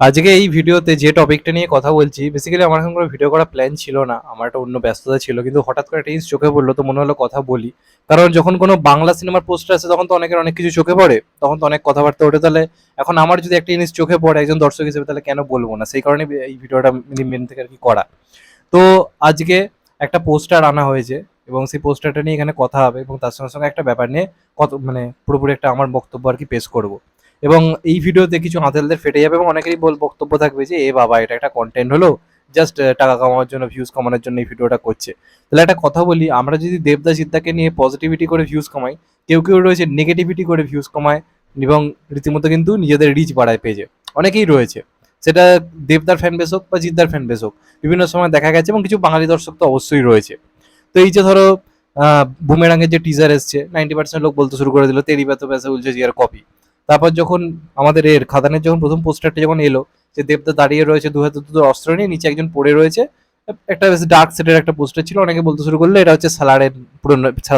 আজকে এই ভিডিওতে যে টপিকটা নিয়ে কথা বলছি বেসিক্যালি আমার এখন কোনো ভিডিও করার প্ল্যান ছিল না, আমার একটা অন্য ব্যস্ততা ছিল, কিন্তু হঠাৎ করে একটা জিনিস চোখে পড়ল, তো মনে হলো কথা বলি। কারণ যখন কোনো বাংলা সিনেমার পোস্টার আসে, তখন তো অনেকের অনেক কিছু চোখে পড়ে, তখন তো অনেক কথাবার্তা ওঠে। তাহলে এখন আমার যদি একটা জিনিস চোখে পড়ে, একজন দর্শক হিসেবে, তাহলে কেন বলব না? সেই কারণে এই ভিডিওটা মেন থেকে আর কি করা। তো আজকে একটা পোস্টার আনা হয়েছে, এবং সেই পোস্টারটা নিয়ে এখানে কথা হবে, এবং তার সঙ্গে সঙ্গে একটা ব্যাপার নিয়ে কত মানে পুরোপুরি একটা আমার বক্তব্য আর কি পেশ করব। এবং এই ভিডিওতে কিছু আঁতেলদের ফেটে যাবে এবং অনেকেরই বল বক্তব্য থাকবে যে, এ বাবা, এটা একটা কন্টেন্ট হলো জাস্ট টাকা কামানোর জন্য ভিউজ কামানোর জন্য এই ভিডিওটা করছে। তাহলে একটা কথা বলি, আমরা যদি দেবদা সিদ্ধাকে নিয়ে পজিটিভিটি করে ভিউজ কামাই, কেউ কেউ রয়েছে নেগেটিভিটি করে ভিউজ কমায়, এবং রীতিমতো কিন্তু নিজেদের রিচ বাড়ায় পেজে অনেকেই রয়েছে। সেটা দেবদার ফ্যান বেস হোক বা জিদ্দার ফ্যান বেস হোক, বিভিন্ন সময় দেখা গেছে এবং কিছু বাঙালি দর্শক তো অবশ্যই রয়েছে। তো এই যে ধরো বুমেরাঙ্গের যে টিজার এসছে নাইনটি পার্সেন্ট লোক বলতে শুরু করে দিল, তেরি বেতো বেসা উলছে জিয়ার কপি তারপর যখন আমাদের এর খাদানের যখন প্রথম পোস্টারটা যখন এলো, যে দেবদা দাঁড়িয়ে রয়েছে, দু হাতে দুটো অস্ত্র নিয়ে নিচে একজন পড়ে রয়েছে, একটা বেশ ডার্ক সেটের একটা পোস্টার ছিল, অনেকে বলতে শুরু করল এটা হচ্ছে সালারের পুরো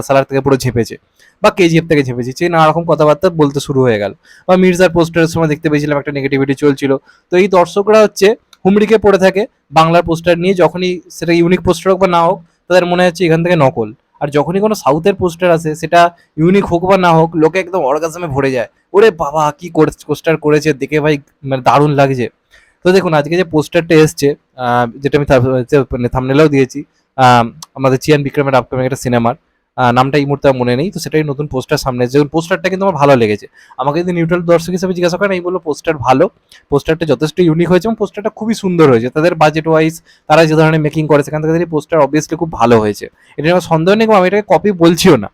সালার থেকে পুরো ঝেপেছে, বা কেজিএফ থেকে ঝেপেছে, যে নানা রকম কথাবার্তা বলতে শুরু হয়ে গেল। বা মির্জার পোস্টারের সময় দেখতে পেয়েছিলাম একটা নেগেটিভিটি চলছিল। তো এই দর্শকরা হচ্ছে হুমড়িকে পড়ে থাকে, বাংলার পোস্টার নিয়ে, যখনই সেটা ইউনিক পোস্টার হোক বা না হোক, তাদের মনে হচ্ছে এখান থেকে নকল। আর যখনই কোনো সাউথের পোস্টার আসে, সেটা ইউনিক হোক বা না হোক, লোকে একদম অর্গাসমে ভরে যায়। ওরে বাবা, কি পোস্টার করেছে, দেখে ভাই মানে দারুণ লাগছে। তো দেখুন, আজকে যে পোস্টারটা এসছে যেটা আমি থামনেলাও দিয়েছি আমাদের চিয়ান বিক্রমের আপকামিং একটা সিনেমার নামটা এই মুহূর্তে মনে নেই, তো সেটাই নতুন পোস্টার সামনে এসেছে। পোস্টারটা কিন্তু আমার ভালো লেগেছে। আমাকে যদি নিউট্রাল দর্শক হিসেবে জিজ্ঞাসা করেন, এই বলব পোস্টার ভালো। পোস্টারটা যথেষ্ট ইউনিক হয়েছে এবং পোস্টারটা খুবই সুন্দর হয়েছে। তাদের বাজেট ওয়াইজ তারা যে ধরনের মেকিং করে, সেখান থেকে পোস্টার অবভিয়াসলি খুব ভালো হয়েছে। এটা আমার সন্দেহ নেই, আমি এটাকে কপি বলছিও না।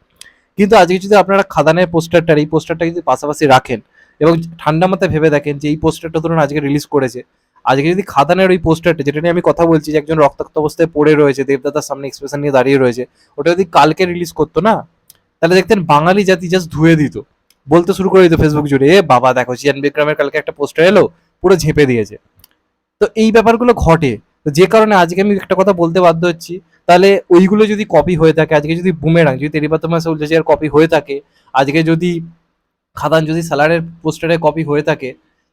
কিন্তু আজকে যদি আপনারা খাদানের পোস্টারটার এই পোস্টারটা যদি পাশাপাশি রাখেন এবং ঠান্ডা মাথায় ভেবে দেখেন যে এই পোস্টারটা ধরুন আজকে রিলিজ করেছে আজকে যদি খাদানের ওই পোস্টারটা যেটা নিয়ে আমি কথা বলছি যে একজন রক্তাক্ত অবস্থায় পড়ে রয়েছে দেবদাতার সামনে এক্সপ্রেশন নিয়ে দাঁড়িয়ে রয়েছে, ওটা যদি কালকে রিলিজ করতো না, তাহলে দেখতেন বাঙালি জাতি জাস্ট ধুয়ে দিত। বলতে শুরু করে দিত ফেসবুক জুড়ে, এ বাবা, দেখো চিয়ান বিক্রমের কালকে একটা পোস্টার এলো, পুরো ঝেপে দিয়েছে। তো এই ব্যাপারগুলো ঘটে। তো যে কারণে আজকে আমি একটা কথা বলতে বাধ্য হচ্ছি। তাহলে ওইগুলো যদি কপি হয়ে থাকে, আজকে যদি বুমেরাং যদি তেরিবাতমা সৌলজাজিয়ার কপি হয়ে থাকে, আজকে যদি খাদান যদি সালারের পোস্টারে কপি হয়ে থাকে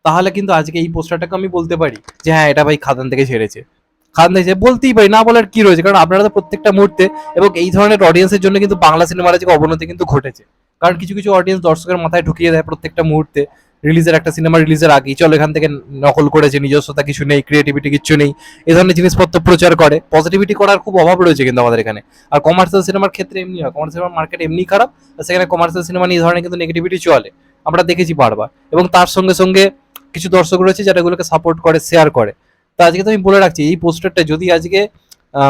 তাহলে কিন্তু আজকে এই পোস্টারটাকে আমি বলতে পারি যে হ্যাঁ এটা ভাই খাদান থেকে ছেড়েছে। খাদান থেকে বলতেই পারি, না বলার কি রয়েছে? কারণ আপনারা তো প্রত্যেকটা মুহূর্তে এবং এই ধরনের অডিয়েন্সের জন্য কিন্তু বাংলা সিনেমার আজকে অবনতি কিন্তু ঘটেছে। কারণ কিছু কিছু অডিয়েন্স দর্শকের মাথায় ঢুকিয়ে দেয় প্রত্যেকটা মুহূর্তে। রিলিজের একটা সিনেমা রিলিজের আগেই। চলো, এখান থেকে নকল করেছে, নিজস্বতা কিছু নেই ক্রিয়েটিভিটি কিছু নেই। এই ধরনের জিনিসপত্র প্রচার করে। পজিটিভিটি করার খুব অভাব রয়েছে কিন্তু আমাদের এখানে। আর কমার্শিয়াল সিনেমার ক্ষেত্রে এমনি হয়। কমার্শিয়াল মার্কেট এমনি খারাপ। সেখানে কমার্শিয়াল সিনেমা নিয়ে ধরনের কিন্তু নেগেটিভিটি চলে। আমরা দেখেছি বারবার। এবং তার সঙ্গে সঙ্গে কিছু দর্শক রয়েছে যারা এগুলোকে সাপোর্ট করে শেয়ার করে। তো আজকে তো আমি বলে রাখছি, এই পোস্টারটা যদি আজকে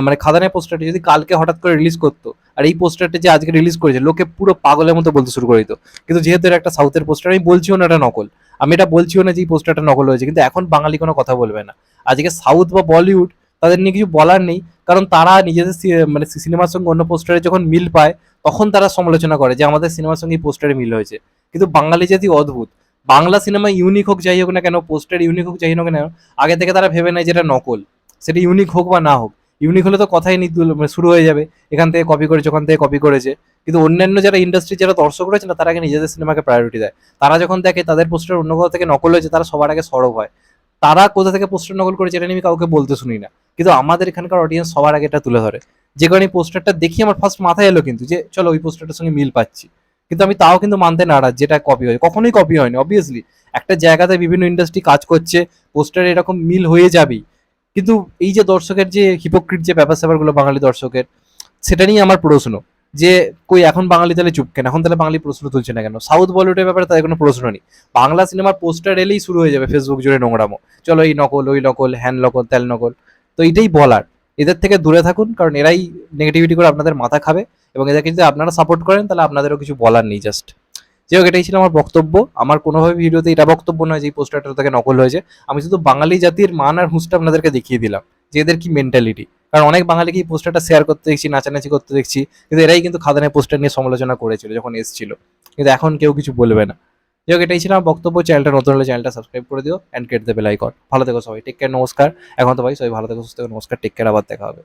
মানে খাদানের পোস্টারটা যদি কালকে হঠাৎ করে রিলিজ করতো, আর এই পোস্টারটা যে আজকে রিলিজ করেছে, লোকে পুরো পাগলের মতো বলতে শুরু করে দিত। কিন্তু যেহেতু এটা একটা সাউথের পোস্টার আমি বলছিও না এটা নকল। আমি এটা বলছিও না যে এই পোস্টারটা নকল হয়েছে, কিন্তু এখন বাঙালি কোনো কথা বলবে না। আজকে সাউথ বা বলিউড তাদের নিয়ে কিছু বলার নেই, কারণ তারা নিজেদের মানে সিনেমার সঙ্গে অন্য পোস্টারে যখন মিল পায়, তখন তারা সমালোচনা করে যে আমাদের সিনেমার সঙ্গে এই পোস্টারে মিল হয়েছে। কিন্তু বাঙালি জাতি অদ্ভুত। বাংলা সিনেমা ইউনিক হোক যাই হোক না কেন পোস্টার ইউনিক হোক যাই হোক না কেন, আগে থেকে তারা ভেবে নেয় যেটা নকল। সেটা ইউনিক হোক বা না হোক ইউনিক হলে তো কথাই মানে শুরু হয়ে যাবে, এখান থেকে কপি করেছে, ওখান থেকে কপি করেছে। কিন্তু অন্যান্য যারা ইন্ডাস্ট্রি যারা দর্শক রয়েছে না তারা আগে নিজেদের সিনেমাকে প্রায়োরিটি দেয়। তারা যখন দেখে তাদের পোস্টার অন্য কোথাও থেকে নকল হয়েছে, তারা সবার আগে সরব হয়। তারা কোথা থেকে পোস্টার নকল করেছে এটা নিয়ে আমি কাউকে বলতে শুনি না। কিন্তু আমাদের এখানকার অডিয়েন্স সবার আগে এটা তুলে ধরে। যে কারণে পোস্টারটা দেখি আমার ফার্স্ট মাথায় এলো কিন্তু, যে চলো ওই পোস্টারটার সঙ্গে মিল পাচ্ছি। কিন্তু আমি তাও কিন্তু মানতে নারাজ, যেটা কপি হয়। কখনোই কপি হয়নি অবভিয়াসলি একটা জায়গাতে বিভিন্ন ইন্ডাস্ট্রি কাজ করছে পোস্টারে এরকম মিল হয়ে যাবেই। কিন্তু এই যে দর্শকের যে হিপোক্রিট যে ব্যাপার স্যাপারগুলো বাঙালি দর্শকের, সেটা নিয়ে আমার প্রশ্ন, যে কই এখন বাঙালি তাহলে চুপ কেন? এখন তাহলে বাঙালি প্রশ্ন তুলছে না কেন? সাউথ বলিউডের ব্যাপারে তাদের কোনো প্রশ্ন নেই। বাংলা সিনেমার পোস্টার এলেই শুরু হয়ে যাবে ফেসবুক জুড়ে নোংরামো। চলো এই নকল, ওই নকল, হ্যান নকল ত্যাল নকল। তো এটাই বলার। এদের থেকে দূরে থাকুন, কারণ এরাই নেগেটিভিটি করে আপনাদের মাথা খাবে এবং এদেরকে যদি আপনারা সাপোর্ট করেন, তাহলে আপনাদেরও কিছু বলার নেই জাস্ট যাই হোক, এটাই ছিল আমার বক্তব্য। আমার কোনোভাবে ভিডিওতে এটা বক্তব্য নয় যে এই পোস্টারটা থেকে নকল হয়েছে। আমি শুধু বাঙালি জাতির মান আর হুঁসটা আপনাদেরকে দেখিয়ে দিলাম, যে এদের কি মেন্টালিটি কারণ অনেক বাঙালিকে এই পোস্টারটা শেয়ার করতে দেখছি, নাচানাচি করতে দেখছি, কিন্তু এরাই কিন্তু খাদানের পোস্টার নিয়ে সমালোচনা করেছিল, যখন এসেছিল। কিন্তু এখন কেউ কিছু বলবে না। যাই হোক, এটাই ছিল আমার বক্তব্য। চ্যানেলটা নতুন হলে চ্যানেলটা সাবস্ক্রাইব করে দিও অ্যান্ড কেট দেবে লাইক ভালো থেকো সবাই টেক কেয়ার নমস্কার। এখন তো ভাই সবাই ভালো থেকো, সুস্থ থেকো, নমস্কার টেক কেয়ার আবার দেখা হবে।